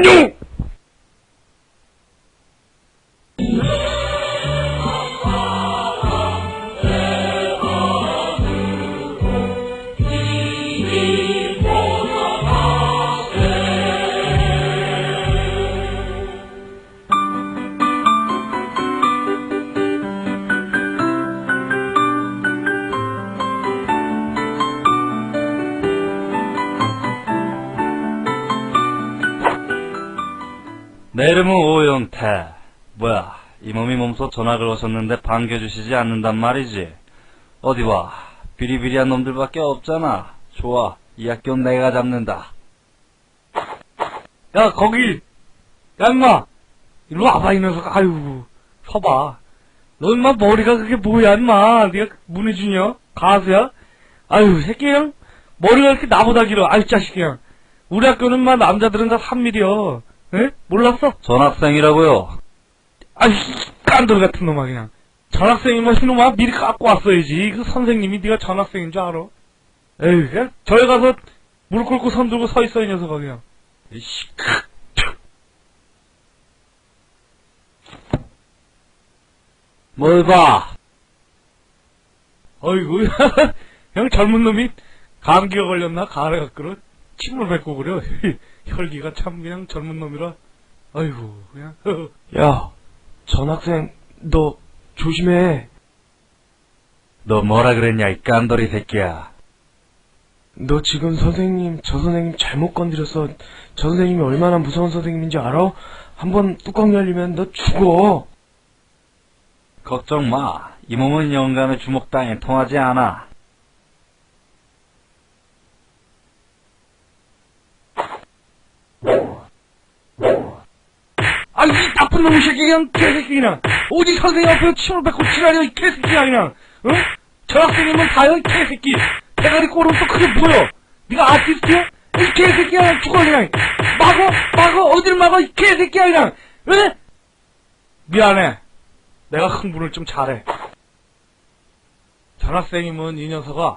명 내 이름은 오영태. 뭐야, 이 몸이 몸소 전학을 오셨는데 반겨주시지 않는단 말이지. 어디 봐, 비리비리한 놈들밖에 없잖아. 좋아, 이 학교는 내가 잡는다. 야, 거기! 야, 임마! 일로 와봐, 이 녀석. 아유, 서봐. 너 임마 머리가 그게 뭐야, 임마. 네가 문혜준이야? 가수야? 아유, 새끼 형. 머리가 이렇게 나보다 길어. 아유, 자식이야. 우리 학교는 임마 남자들은 다 3mm여. 에? 몰랐어? 전학생이라고요. 아이, 깐돌 같은 놈아, 그냥. 전학생이면 이놈아 미리 깎고 왔어야지. 그 선생님이 네가 전학생인 줄 알아? 에이, 그냥 저기 가서 무릎 꿇고 손 들고 서 있어, 이 녀석아, 그냥. 이씨. 뭘 봐? 어이구, 형 젊은 놈이 감기가 걸렸나? 가래가 끓어? 침을 뱉고 그래. 혈기가 참 그냥 젊은 놈이라. 아이고, 그냥. 야, 전학생, 너 조심해. 너 뭐라 그랬냐, 이 깐돌이 새끼야. 너 지금 선생님, 저 선생님 잘못 건드렸어. 저 선생님이 얼마나 무서운 선생님인지 알아? 한번 뚜껑 열리면 너 죽어. 걱정 마. 이 몸은 영감의 주먹 땅에 통하지 않아. 아, 이 나쁜 놈의 새끼, 그냥, 개새끼, 그냥. 어디 선생님 앞에서 침을 뱉고 지랄이야, 이 개새끼야, 그냥. 응? 전학생이면 다요, 이 개새끼. 대가리 꼬름 또 그게 뭐여? 네가 아티스트야? 이 개새끼야, 그냥 죽어, 그냥. 막어, 막어, 어딜 막어, 이 개새끼야, 그냥. 왜? 미안해. 내가 흥분을 좀 잘해. 전학생이면 이 녀석아.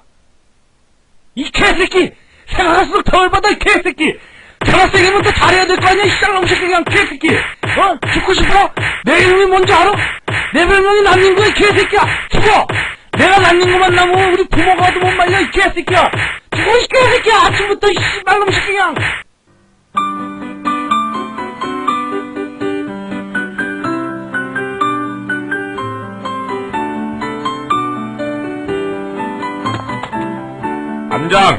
이 개새끼! 생각할수록 더 열받아, 이 개새끼! 전학생이면 또 잘해야 될 거 아니야, 이 쌍놈 새끼, 그냥 개새끼! 어? 죽고 싶어? 내 이름이 뭔지 알아? 내 별명이 난닝구야, 이 개새끼야! 죽어! 내가 난닝구만 나면 우리 부모가 도못 말려, 이 개새끼야! 죽어, 이 개새끼야! 아침부터, 이 씨발놈 새끼, 그냥! 안장!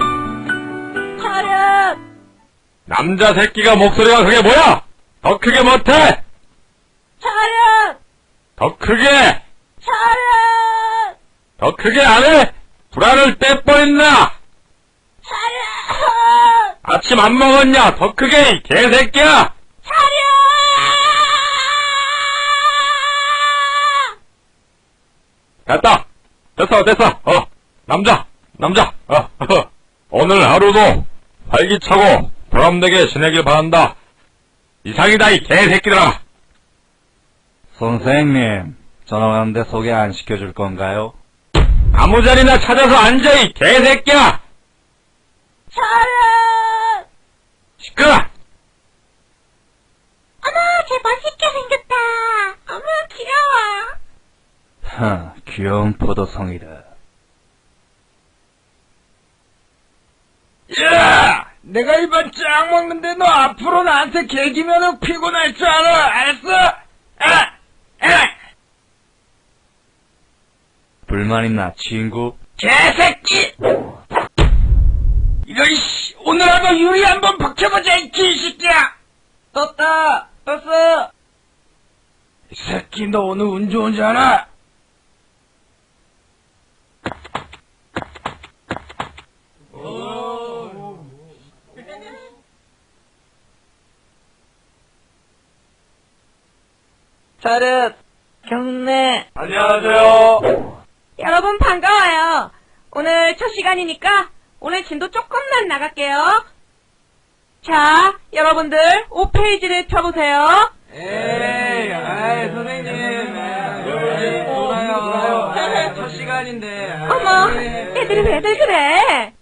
차렷! 남자 새끼가 목소리가 그게 뭐야? 더 크게 못해! 차렷! 더 크게! 차렷! 더 크게 안 해! 불안을 떼버렸나? 차렷! 아침 안 먹었냐? 더 크게, 이 개새끼야! 차렷! 됐다! 됐어, 됐어! 어, 남자! 남자! 어, 어. 오늘 하루도 활기차고 보람되게 지내길 바란다. 이상이다, 이 개새끼들아! 선생님, 전화 왔는데 소개 안 시켜줄 건가요? 아무 자리나 찾아서 앉아, 이 개새끼야! 차렷! 시끄러! 어머, 쟤 멋있게 생겼다. 어머, 귀여워. 하, 귀여운 포도송이다. 야! 내가 이번 짱 먹는데 너 앞으로 나한테 개기면은 피곤할 줄 알아, 알았어? 아! 아! 불만 있나, 친구? 개새끼! 이런 씨, 오늘 한번 유리 한번 박혀보자, 이 개새끼야! 떴다! 떴어! 이 새끼, 너 오늘 운 좋은 줄 알아? 차렷! 경례! 안녕하세요. 여러분 반가워요. 오늘 첫 시간이니까 오늘 진도 조금만 나갈게요. 자, 여러분들 5페이지를 펴보세요. 에이, 아이, 선생님. 놀아요, 놀아요. 첫 시간인데. 어머, 애들이 왜들 그래?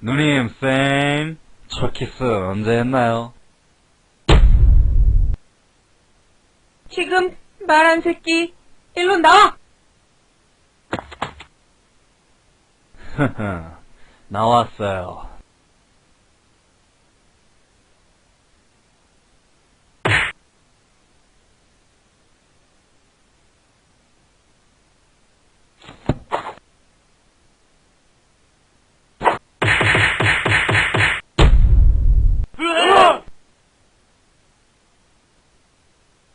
누님, 쌤, 첫 키스 언제 했나요? 지금 말한 새끼, 일로 나와! 나왔어요.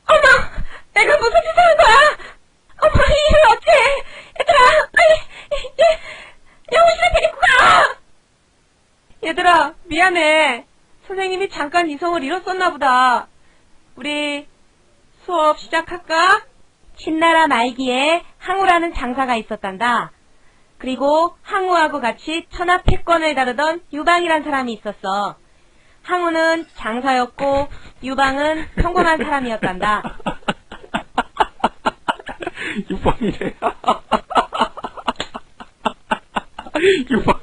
어머! 내가 무슨 짓을 한 거야? 어머, 이를 어째! 얘들아, 빨리, 얘, 영호실에 데리고 가! 얘들아, 미안해. 선생님이 잠깐 이성을 잃었었나 보다. 우리 수업 시작할까? 신나라 말기에 항우라는 장사가 있었단다. 그리고 항우하고 같이 천하 패권을 다루던 유방이란 사람이 있었어. 항우는 장사였고 유방은 평범한 사람이었단다. 유방이래. 유방.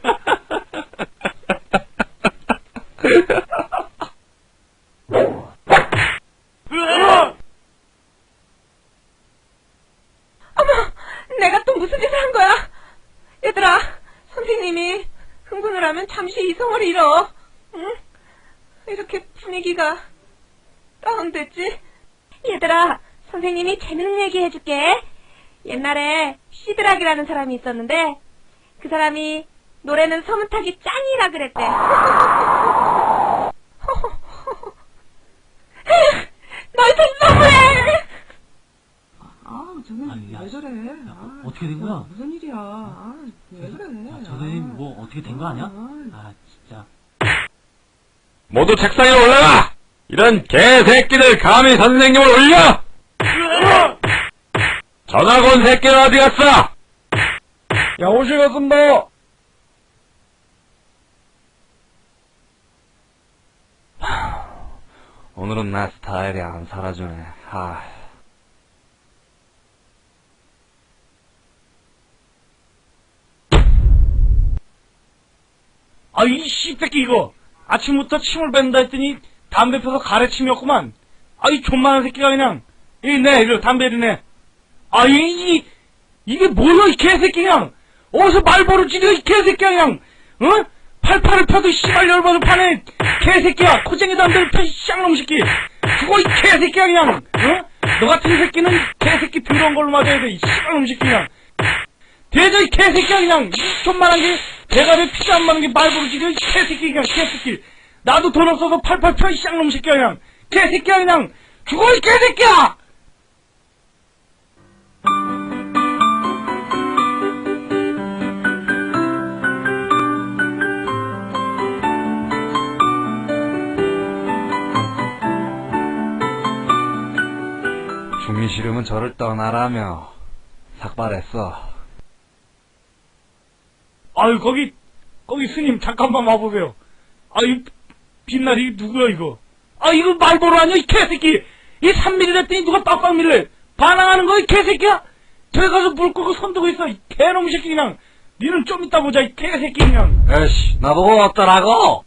어머, 내가 또 무슨 짓을 한 거야? 얘들아, 선생님이 흥분을 하면 잠시 이성을 잃어. 응? 이렇게 분위기가 다운됐지? 얘들아, 선생님이 재밌는 얘기 해줄게. 옛날에 시드락이라는 사람이 있었는데 그 사람이 노래는 서문타기 짱이라 그랬대. 너희들 너무해! 아, 저는 왜 저래? 아, 어떻게 된 거야? 무슨 일이야? 아, 왜 그래? 아, 저 선생님 뭐 어떻게 된 거 아니야? 아, 아 진짜 모두 책상에 올라가! 이런 개새끼들 감히 선생님을 올려! 전학 온 새끼는 어디 갔어? 야, 오실 갔습니다. 오늘은 내 스타일이 안 살아주네. 아. 아, 이 씨새끼 이거. 아침부터 침을 뺀다 했더니 담배 펴서 가래침이었구만. 아, 이 존만한 새끼가 그냥. 이, 네, 이거 담배리네. 아, 이, 이, 이게 뭐야, 이 개새끼 그냥. 어디서 말버릇 지려, 이 개새끼야, 그냥. 어? 팔팔을 펴도 씨발 열받을 판에 개새끼야. 코쟁이 담배를 펴, 이 쌍놈 새끼. 죽어, 이 개새끼야, 그냥. 어? 너 같은 새끼는 개새끼 더러운 걸로 맞아야 돼, 이 씨발 놈 새끼 그냥. 대저 이 개새끼야 그냥 이 존만한 게 대가리 피자 안 맞는 게 말버릇이려 이 개새끼 그냥 개새끼. 나도 돈 없어서 팔팔 펴이 쌍놈 새끼야 그냥. 개새끼야 그냥. 죽어 이 개새끼야! 죽기 싫으면 저를 떠나라며 삭발했어. 아유 거기 거기 스님 잠깐만 와보세요. 아이 빛날이 누구야 이거? 아 이거 말버릇 아니야 이 개새끼. 이 3mm 했더니 누가 빡빡 밀래 반항하는 거야 이 개새끼야? 저기 가서 물 끄고 손 들고 있어 이 개놈 새끼 그냥. 니는 좀 이따 보자 이 개새끼 그냥. 에이씨, 나보고 어떠라고?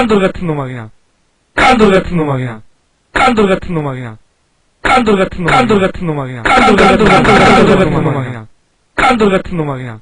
깐돌 같은 놈아 그냥. 깐돌 같은 놈아 그냥. 깐돌 같은 놈아 그냥. 깐돌 같은 놈아 깐돌 같은 놈아 그냥. 깐돌 같은 놈아 그냥. 깐돌 같은 놈아 그냥.